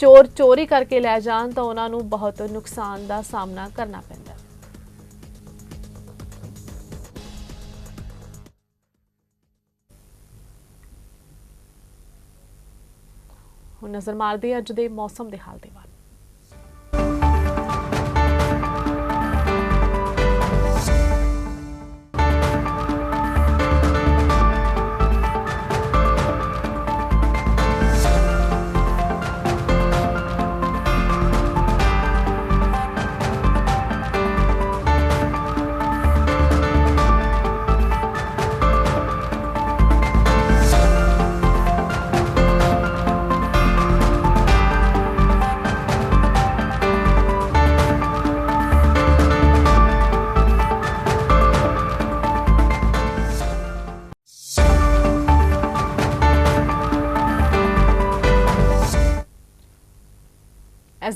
ਚੋਰ ਚੋਰੀ ਕਰਕੇ ਲੈ ਜਾਣ ਤਾਂ ਉਹਨਾਂ ਨੂੰ ਬਹੁਤ ਨੁਕਸਾਨ ਦਾ ਸਾਹਮਣਾ ਕਰਨਾ ਪੈਂਦਾ ਹੈ। ਹੁਣ ਨਜ਼ਰ ਮਾਰਦੇ ਅੱਜ ਦੇ ਮੌਸਮ ਦੇ ਹਾਲ ਦੇ ਵੱਲ।